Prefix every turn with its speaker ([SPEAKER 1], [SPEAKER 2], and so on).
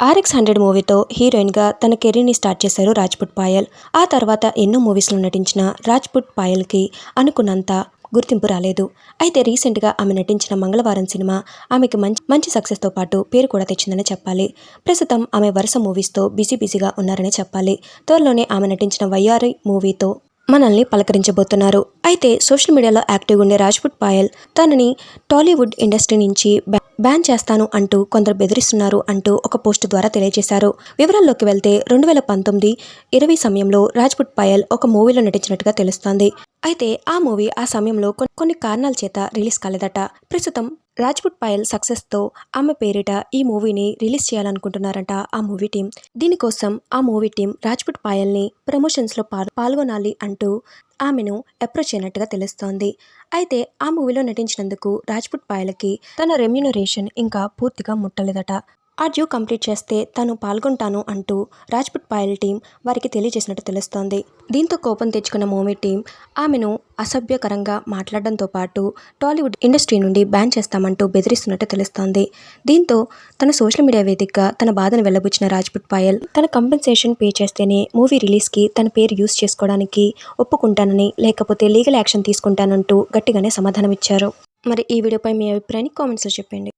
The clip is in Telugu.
[SPEAKER 1] ఆర్ఎక్స్ హండ్రెడ్ మూవీతో హీరోయిన్గా తన కెరీర్ని స్టార్ట్ చేశారు రాజ్పుట్ పాయల్. ఆ తర్వాత ఎన్నో మూవీస్లో నటించిన రాజ్పుట్ పాయల్కి అనుకున్నంత గుర్తింపు రాలేదు. అయితే రీసెంట్గా ఆమె నటించిన మంగళవారం సినిమా ఆమెకి మంచి మంచి సక్సెస్తో పాటు పేరు కూడా తెచ్చిందని చెప్పాలి. ప్రస్తుతం ఆమె వరుస మూవీస్తో బిజీ బిజీగా ఉన్నారని చెప్పాలి. త్వరలోనే ఆమె నటించిన వయ్యారి మూవీతో మనల్ని పలకరించబోతున్నారు. అయితే సోషల్ మీడియాలో యాక్టివ్గా ఉండే రాజ్పుట్ పాయల్ తనని టాలీవుడ్ ఇండస్ట్రీ నుంచి బ్యాన్ చేస్తాను అంటూ కొందరు బెదిరిస్తున్నారు అంటూ ఒక పోస్ట్ ద్వారా తెలియజేశారు. వివరాల్లోకి వెళ్తే రెండు వేల పంతొమ్మిది ఇరవై సమయంలో రాజ్పుట్ పాయల్ ఒక మూవీలో నటించినట్టుగా తెలుస్తోంది. అయితే ఆ మూవీ ఆ సమయంలో కొన్ని కారణాల చేత రిలీజ్ కాలేదట. ప్రస్తుతం రాజ్పుట్ పాయల్ సక్సెస్తో ఆమె పేరిట ఈ మూవీని రిలీజ్ చేయాలనుకుంటున్నారంట ఆ మూవీ టీం. దీనికోసం ఆ మూవీ టీం రాజ్పుట్ పాయల్ని ప్రమోషన్స్లో పాల్ పాల్గొనాలి అంటూ ఆమెను అప్రోచ్ అయినట్టుగా తెలుస్తోంది. అయితే ఆ మూవీలో నటించినందుకు రాజ్పుట్ పాయలకి తన రెమ్యునరేషన్ ఇంకా పూర్తిగా ముట్టలేదట. ఆ డ్యూ కంప్లీట్ చేస్తే తను పాల్గొంటాను అంటూ రాజ్పుట్ పాయల్ టీం వారికి తెలియజేసినట్టు తెలుస్తోంది. దీంతో కోపం తెచ్చుకున్న మూవీ టీం ఆమెను అసభ్యకరంగా మాట్లాడడంతో పాటు టాలీవుడ్ ఇండస్ట్రీ నుండి బ్యాన్ చేస్తామంటూ బెదిరిస్తున్నట్టు తెలుస్తోంది. దీంతో తన సోషల్ మీడియా వేదికగా తన బాధను వెల్లబుచ్చిన రాజ్పుట్ పాయల్ తన కంపెన్సేషన్ పే చేస్తేనే మూవీ రిలీజ్కి తన పేరు యూస్ చేసుకోవడానికి ఒప్పుకుంటానని లేకపోతే లీగల్ యాక్షన్ తీసుకుంటానంటూ గట్టిగానే సమాధానం ఇచ్చారు మరి ఈ వీడియోపై మీ అభిప్రాయాన్ని కామెంట్స్లో చెప్పండి.